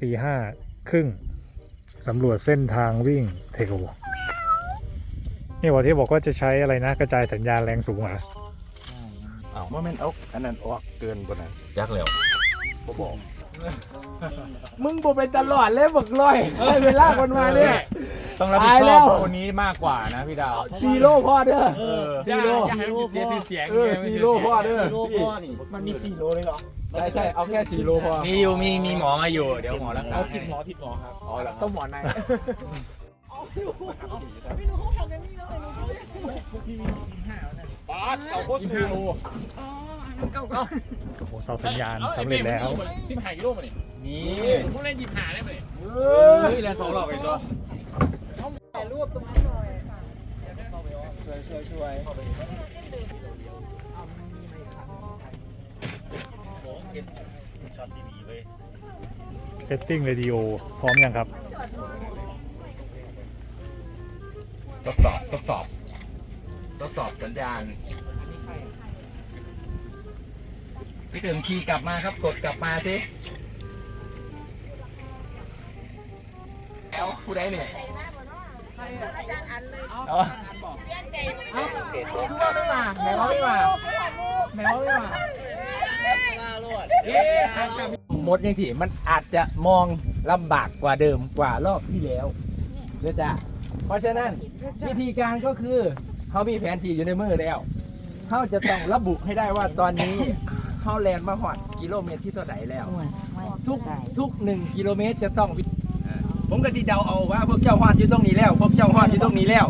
ตีห้าครึ่งสำรวจเส้นทางวิ่งเทโลนี่บอกที่บอกว่าจะใช้อะไรนะ กระจายสัญญาณแรงสูงเหรออ้าวว่าแม่นเอาอันนั้นออกเกินกว่านั้นยักแล้วบ่บอก มึงบ่เป็นตลอดเลยบักลอยให้เวลาคนมาเนี่ย ต้องรับผิดตายชแล้อบวคนนี้มากกว่านะพี่ดาวซีโร่พ่อเด้อเออซีโร่อย่าให้มันเสียชื่อเสียงเออซีโร่พ่อเด้อโลพ่อนี่มันมีซีโร่เลยเหรอใช่ใช่เอาแค่ซีโร่พอมีอยู่มีมีหมอมาอยู่เดี๋ยวหมอรักษาเอาให้ผิดหมอผิดหมอครับอ๋อเหรอต้องหมอนในป๊าดเสาโคตรสูงโอ้โหเสาสัญญาณสำเร็จแล้วที่หายกิโลมาเนี่ยนี่พวกเล่นหยิบหาได้ไหมเนี่ยเฮ้ยแรงสองหลอกอีกตัว ช่วยช่วยช็อตดีๆเว้ยเซตติ้งเรดิโอพร้อมยังครับ ทดสอบทดสอบทดสอบสัญญาณพี่ตื่นคีย์กลับมาครับ กดกลับมาสิแล้วผู้ใดเนี่ย เอาคือว่าไม่มาไหนว่าไม่มาไหนว่าไม่มาเอ๊ะหมดยังที่มันอาจจะมองลำบากกว่าเดิมกว่ารอบที่แล้วเด้อจ้ะเพราะฉะนั้นวิธีการก็คือเขามีแผนที่อยู่ในมือแล้วเขาจะต้องระบุให้ได้ว่าตอนนี้เขาแลนมาหอดกิโลเมตรที่เท่าไหร่แล้ว ทุกทุกหนึ่งกิโลเมตรจะต้องวิ ผมก็ที่เดาเอาว่าพวกเจ้าฮอดอยู่ตรงนี้แล้ว พวกเจ้าฮอดอยู่ตรงนี้แล้ว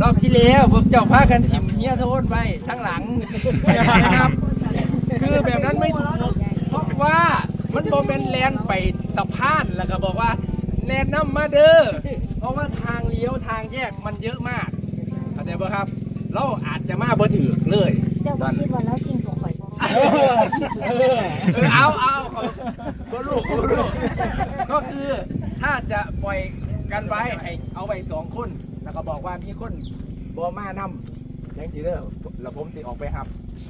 รอบที่แล้วพวกเจ้าพากันถิ่มเฮียโทษไปทั้งหลังนะครับ คือแบบนั้นไม่ถูกเพราะว่ามันโมเมนแลนไปสะพานแล้วก็บอกว่าแลนน้ำมาเด้อเพราะว่าทางเลี้ยวทางแยกมันเยอะมากเข้าใจป่ะครับ เราอาจจะมาบ่ถือเลยเจ้าบ่คิดว่าแล้วกินของข่อยบ่เออเออเออเอาเอาก็ลูกก็ลูกก็คือถ้า จะปล่อยกันไว้ให้เอาไว้สองคน แล้วก็บอกว่ามีคนบอมานำยังทีเด้อแล้วผมสิออกไปครับ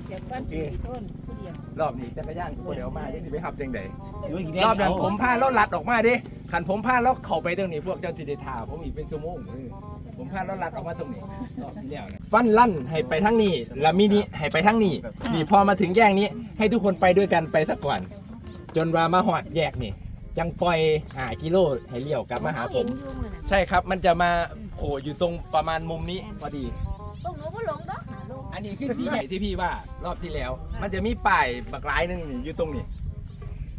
เดี๋ยวก่อนสี่ต้นผู้เดียวรอบนี้จักรยานคนเดียวมายังสิไปขับจังใดรอบนั้นผมพาแล้วลัดออกมาดิขันผมพาแล้วเข้าไปตรงนี้พวกเจ้าสิได้ท่าผมอีกเป็นชั่วโมงเออผมพาแล้วลัดออกมาตรงนี้รอบที่แล้วนะฟันลั่นให้ไปทั้งนี้แล้วมินิให้ไปทั้งนี้นี่พอมาถึงแยกนี้ ให้ทุกคนไปด้วยกันไปสักก่อน จนว่ามาหอดแยกนี่ จังปล่อยหากิโลให้เลี้ยวกลับมาหาผเห็นม อยู่มื้อน่ะใช่ครับ มันจะมาโผล่อยู่ตรงประมาณมุมนี้พอดี พวกหนูบ่หลงดอกหาลูกอันนี้คือสีใหญ่ที่พี่ว่ารอบที่แล้ว มันจะมีป้ายบักหลายหนึ่งนี่อยู่ตรงนี้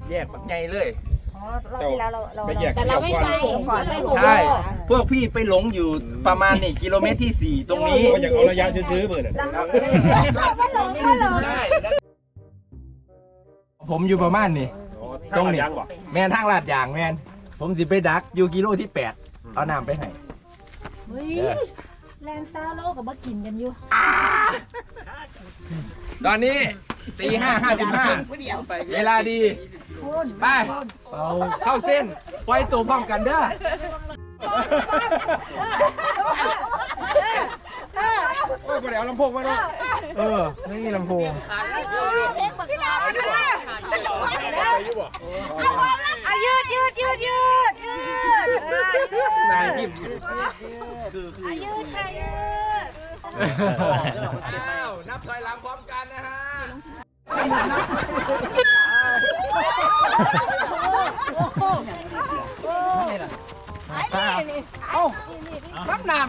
แยกบักใหญ่เลย อ๋อรอบที่แล้วเราเราไปแยกแต่เราไม่ไปก่อนไม่ถูกใช่ พวกพี่ไปหลงอยู่ประมาณนี่กิโลเมตรที่ 4 ตรงนี้ ก็อยากเอาระยะซื้อๆเบอร์น่ะ เราไม่หลงไม่หลง ใช่ ผมอยู่ประมาณนี่ ตรงนี้ยังบ่แมนทางลาดยางแมนผมสิไปดักอยู่กิโลที่8เอาน้ำไปให้ เฮ้ยแลนซาโลก็บ่กินกันอยู่ตอนนี้ตีห้าห้าสิบห้าเวลาดี คุณไป เข้าเส้นปล่อยตัวพร้อมกันเด้อ โอ้ยบ่ได้เอาลำโพงมาเนาะเออไม่มีลำโพงเอายืดยืดยืดยืดยืดนายทิมอายืดค่ะยืดอ้าวนับถอยหลังพร้อมกันนะฮะ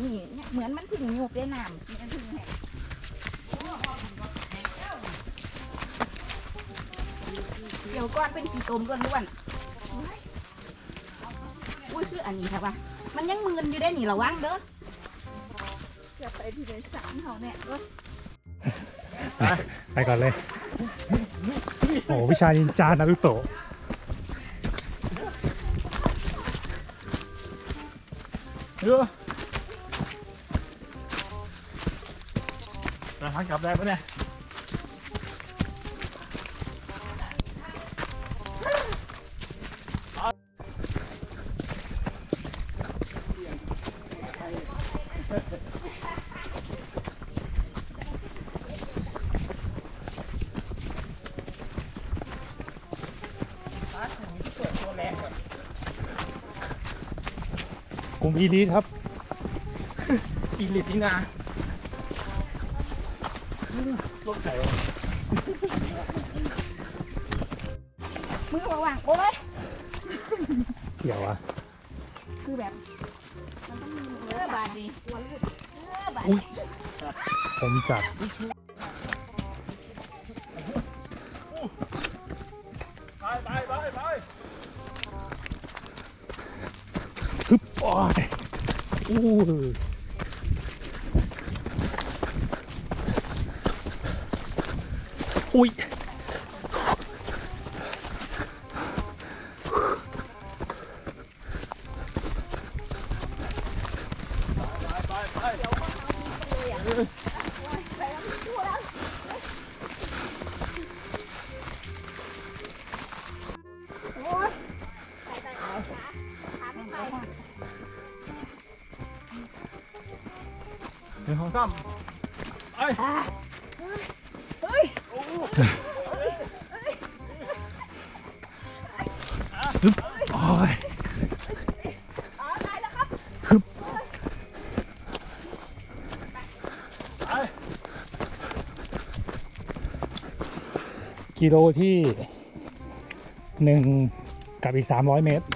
นนี้เนี่ยเหมือนมันถึงยุบได้น้ำมันถึงแห้งเดี๋ยวก่อนเป็นกี่กลมก่อนล้วนอุ้ยคืออันนี้ครับว่ามันยังมึนอยู่ได้นี่ระวังเด้อจะไปที่ไหนสามเขาเนี่ยรถไปก่อนเลย โอ้วิชานินจานารุโตะเออเราทางกลับได้ปะเนี่ยกลุ่มอีลีทครับ อีลิ ตนี่นามือวางๆโอ้ยเกี่ยวอะคือแบบมันต้องมีเออบาดดีหัวหลุดเออบาดอุ้ยผมจัดฮึบโอ้ยอู้อุ้ยโอ้ยไปไปขาขาไม่ ไปหนึ่งของซ้เกิโลที่หนึ่งกับอีกสามร้อยเมตร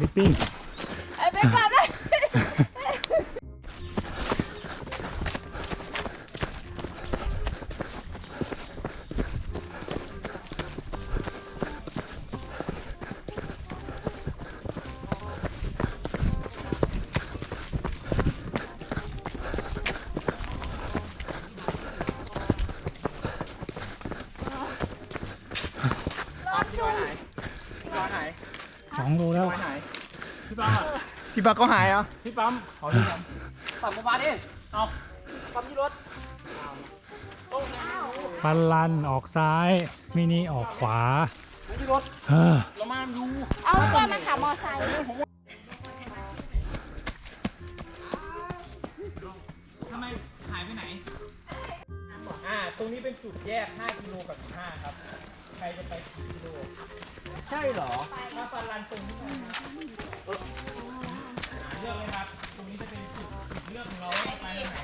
ลิปปิ้ง องโลแล้วำพี่ปั๊มอะพี่ปักก็หายอะพี่ปั๊มขอพี่ปั๊มปักมาดิปันลันออกซ้าย มินิออกขวาเฮ้อเรามาดูเอาตัวมาขับมอไซค์ทำไมหายไปไหน อ่า ตรงนี้เป็นจุดแยก 5 กิโลกับ 15 ครับ ใครจะไปกี่กิโลใช่เหรอมาฟันรันตรงนี้นะครับเลือกเลยครับ ตรงนี้จะเป็นจุดเลือกของเราว่าไปทางไหน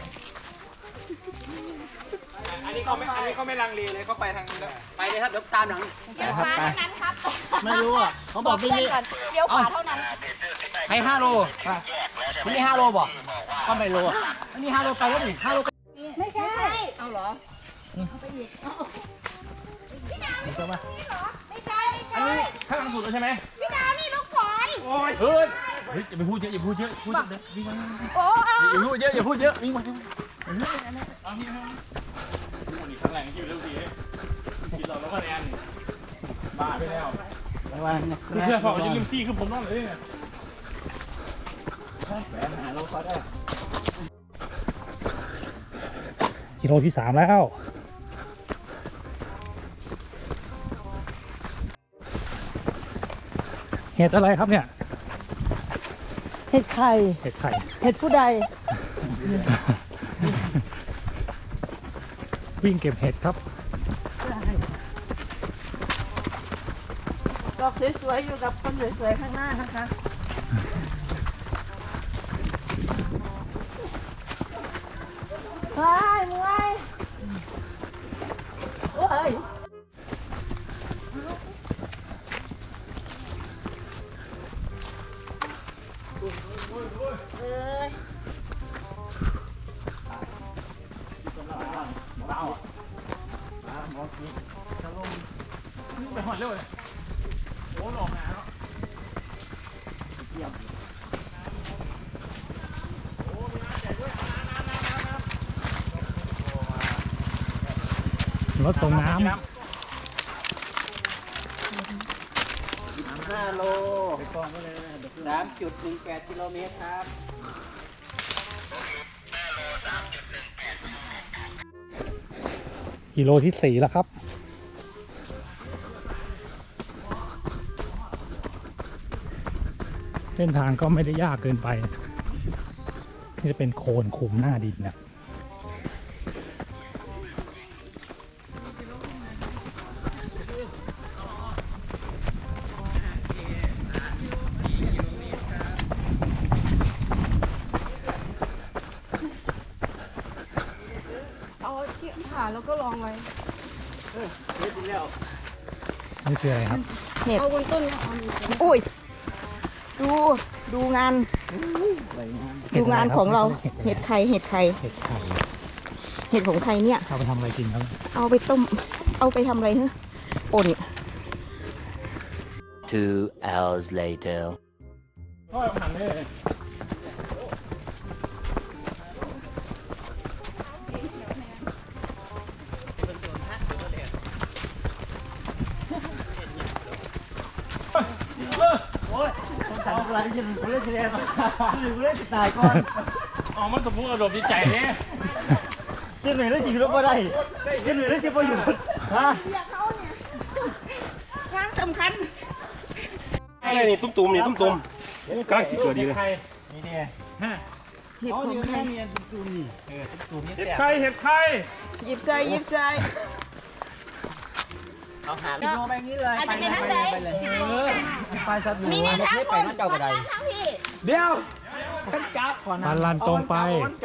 อันนี้เขาไม่อันนี้เขาไม่ลังเลเลยเขาไปทางนี้แล้วไปเลยครับเดี๋ยวตามหลังเดี๋ยวขวาเท่านั้นครับไม่รู้อะเขาบอกไม่เพื่อนมีก่อนเดี๋ยวขวาเท่านั้นให้ห้าโลคุณนี่ห้าโลบ่ก็ไม่โลอะอันนี้ห้าโลไปแล้วดิห้าโลไม่ใช่ เอาเหรอเอาไปอีก เอาพี่ดาวนี่เหรอไม่ใช่ไม่ใช่ข้างหลังสุดแล้วใช่ไหมพี่ดาวนี่ลูกศรโอ้ยเฮ้ยเฮ้ยอย่าไปพูดเยอะอย่าพูดเยอะพูดเยอะวิ่งมาโอ้เอาอย่าพูดเยอะอย่าพูดเยอะวิ่งมาเอาพี่เอาพี่วันนี้ข้างหลังที่อยู่เรื่องดีเลยกินเราแล้วก็แนนบ้าไปแล้วคือเชื่อพอจะลืมซี่คือผมต้องเลยเนี่ยกิโลที่สามแล้ว เห็ดอะไรครับเนี่ย เห็ดไข่ เห็ดไข่ เห็ดผู้ใด วิ่งเก็บเห็ดครับ ดอกสวยๆอยู่กับคนสวยๆข้างหน้านะคะ ไปหอดเร็วเลยรถส่งน้ห้าโลสามจุดหนึ่งแปดกิโลเมตรครับ กิโลที่สี่แล้วครับเส้นทางก็ไม่ได้ยากเกินไป นี่จะเป็นโคลนขุมหน้าดินนะ ดูงานของเราเห็ดไข่เห็ดไข่เห็ดไข่เห็ดของไทยเนี่ยเอาไปทำอะไรกินครับ เอาไปต้ม เอาไปทำอะไรฮะป่น Two hours later. พ่อหันเลย ทำอะไรกันกูเล่นแสดงกูเล่นตายก่อนอ๋อมันตะพุกระดมดีใจเนี่ยจะเหนื่อยแล้วจริงหรือไม่ได้จะเหนื่อยแล้วจะประโยชน์ฮะงานสำคัญอะไรนี่ตุ้มๆนี่ตุ้มๆกลางสิเกิดดีเลยนี่เนี่ยเห็ดของไทยตุ่มเออตุ่มนี่เห็ดแซ่บไข่เห็ดไข่หยิบใส่หยิบใส่ เอาหาไปโนไปงี้เลยอาจจะเป็นทางใดไปเลยไปสัตว์หนูมีนี่ทางไม่คไปนนั่นเจ้ากระไดทางพี่เดี๋ยวขันจับก่อนปันลันตรงไป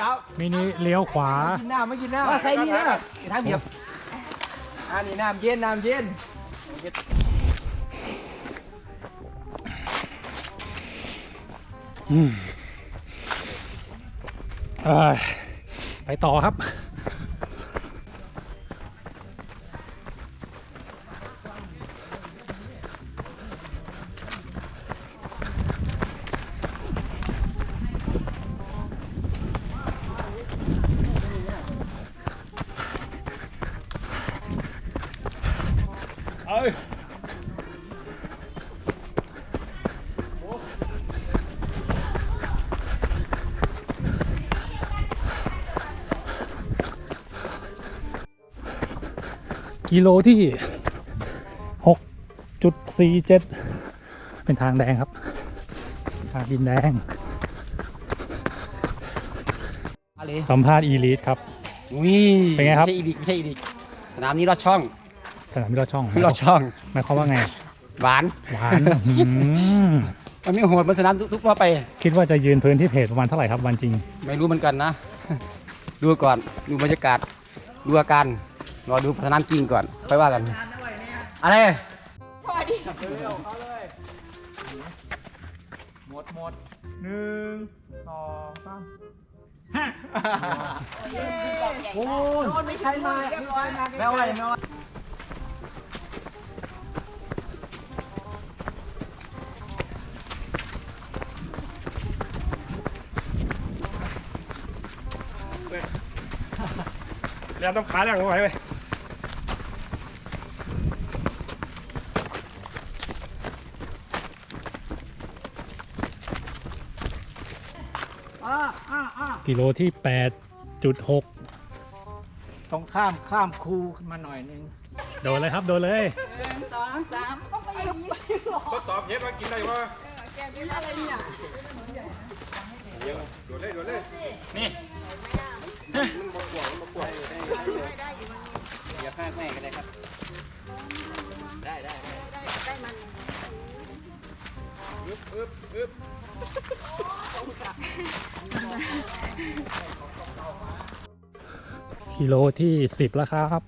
จับมินิเลี้ยวขวา กินน้ำไม่กินน้ำใส่นี่นะทางเดียวอันนี้น้ำเย็นน้ำเย็นอืมเอ้ยไปต่อครับ กิโลที่หกจุดสี่เจ็ดเป็นทางแดงครับ ทางดินแดง อะไรสัมภาษณ์อีลีทครับวิเป็นไงครับไม่ใช่อีดิกไม่ใช่อีดิกสนามนี้รอดช่องสนามบินลอดช่องรอดช่อง หมายความว่าไง หวาน หวานอื้อหือมันไม่โหดเหมันสนามทุกๆทั่วไป คิดว่าจะยืนพื้นที่เพจประมาณเท่าไหร่ครับวันจริง ไม่รู้เหมือนกันนะ ดูก่อน ดูบรรยากาศ ดูอาการ รอดูสนามจริงก่อน ค่อยว่ากัน อะไร พอดีหมดหมดหนึ่งสองสามโอ้ยไม่ใครมาแม่ไหวแม่ไหวแล้วต้องขาแรงไม่ไหวเว้ย กิโลที่แปดจุดหกต้องข้ามข้ามคูขึ้นมาหน่อยนึงโดนเลยครับ โดนเลย สองสามต้องไปอย่างนี้หรอทดสอบเห็ดว่ากินได้ว่าแกเป็นอะไรเนี่ยโดดเลยโดดเลยนี่อย่าข้างแม่ก็ได้ครับ กิโลที่สิบแล้วครับ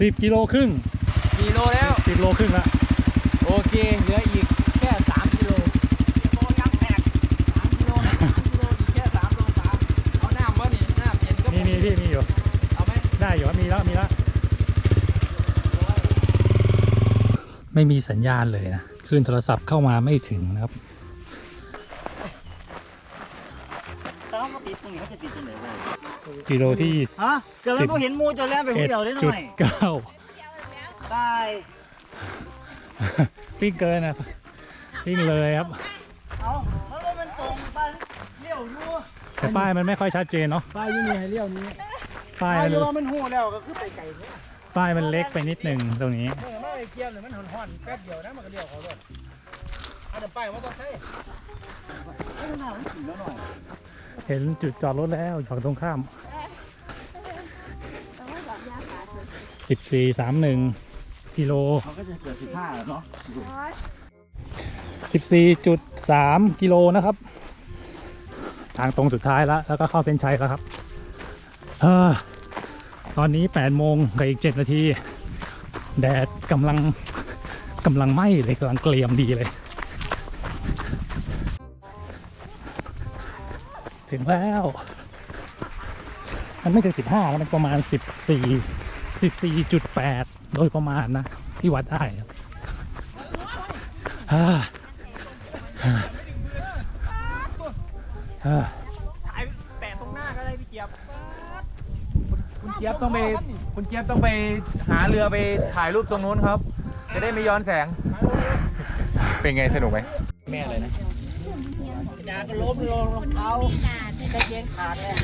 สิบกิโลครึ่งกี่โลแล้วสิบโลครึ่งละโอเคเหลืออีกแค่สามกิโลโลยังแตกสามกิโลนะสามกิโลอีกแค่สามโลสามเอาน้ำวะนี่น้ำเย็นก็พอ ไม่มีสัญญาณเลยนะคลื่นโทรศัพท์เข้ามาไม่ถึงนะครับถ้าเขามาติดตรงนี้เขาจะติดตรงไหนได้กิโลที่ฮะเกิดสิมันบบ่เห็นหมูจะแล้วไปหูเอ็ดเดียวได้หจุน่ดอยเก้าได้วิ่งเกินนะวิ่งเลยครับเอามันบ่เป็นตรงไปเลี้ยวอยู่แต่ป้ายมันไม่ค่อยชัดเจนเนาะไปอยู่นี่ให้เลี้ยวนี้ป้ายไปมันอยู่ว่ามันหูแล้วก็คือไปไกลเนี่ยป้ายมันเล็กไปนิดหนึ่งตรงนี้เออมา ไอ้เกียร์เลยมันห่อนๆแป๊บเดียวนะมันก็เลี้ยวเขาเลยอันเดี๋ยวไปว่าต้องใช้เอ้ยหน้ามันสีแล้วหน่อยเห็นจุดจอดรถแล้วฝั่งตรงข้ามสิบสี่สามหนึ่งกิโล เขาก็จะเกิดสิบห้าเนาะสิบสี่จุดสามกิโลนะครับ ทางตรงสุดท้ายแล้ว แล้วก็เข้าเส้นชัยแล้วครับเออตอนนี้แปดโมงกับอีกเจ็ดนาที แดดกำลังกำลังไหม้เลยกำลังเกลียมดีเลย ถึงแล้ว มันไม่ถึงสิบห้ามันประมาณสิบสี่สิบสี่จุดแปดโดยประมาณนะ ที่วัดได้ฮ่าอ่าอ่าถ่ายแตะตรงหน้าก็ได้พี่เจี๊ยบคุณเจี๊ยบต้องไป คุณเจี๊ยบต้องไปหาเรือไปถ่ายรูปตรงนู้นครับ จะได้ไม่ย้อนแสง เป็นไงสนุกไหมแม่อะไรนะยาก็ล้มลงรองเท้าตะเกียงขาดเลย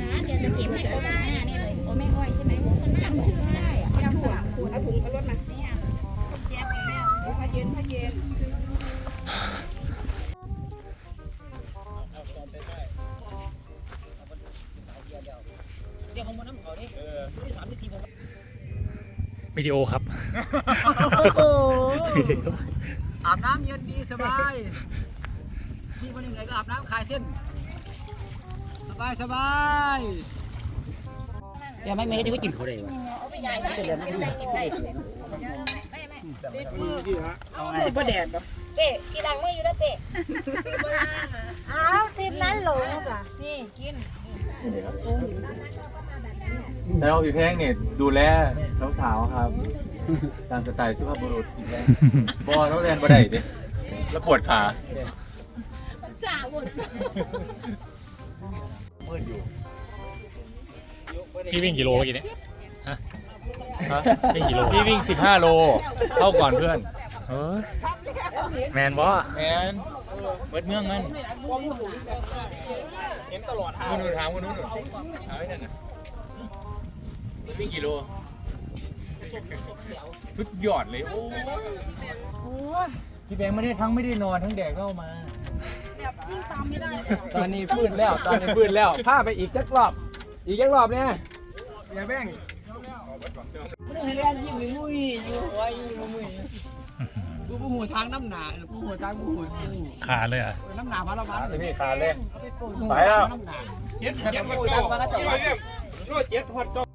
นะเดี๋ยวจะเก็บให้โอแม่นี่เลยโอแม่อ้อยใช่ไหมมันจำชื่อไม่ได้อะจำหัวขูดเอาถุงเอารถมาเนี่ยแจ๊บอีกแล้วพะเย็นพะเย็น วิดีโอครับอาบน้ำเย็นดีสบายพี่คนหนึ่งไหนก็อาบน้ำคลายเส้น สบายสบายแต่ไม่เมย์ที่ก็กินเขาเลยวะเอาไปใหญ่ไปเลยนะได้กินได้สิสิบประแดดเป๊ะกินล้างมืออยู่แล้วเป๊ะอ้าวทีมนั้นหลงอะนี่กิน แต่เราพี่แพงเนี่ยดูแลสาวๆครับ ตามสไตล์สุภาพบุรุษพี่แพงบอเราเรียนบ่ได้ดิแล้วปวดขาสาวหมดพี่วิ่งกี่โลเมื่อกี้เนี่ยฮะวิ่งกี่โลพี่วิ่ง 15 โล เข้าก่อนเพื่อนเออแมนบอแมนเปิดเมืองมันเห็นตลอดทางคนนู้นถามคนนู้นหนูถามไอ้นั่นน่ะ วิ่งกี่โลสุดยอดเลยโอ้ยพี่แบงค์ไม่ได้ทั้งไม่ได้นอนทั้งแดกเข้ามาตอนนี้พื้นแล้ว ตอนนี้พื้นแล้วพาไปอีกจักรอบ อีกจักรอบเนี่ยอย่าแบ่งให้เรียนยิ้มมุ้ยอยู่หัวยิ้มมุ้ยกูผู้หัวทางน้ำหนากูหัวทางกูหัวขาดเลยอะน้ำหนาพาเราบ้านพี่ขาเลยไปแล้วเจ็ดเจ็ดกูทางบ้านก็จะรถเจ็ดฮอตเก้า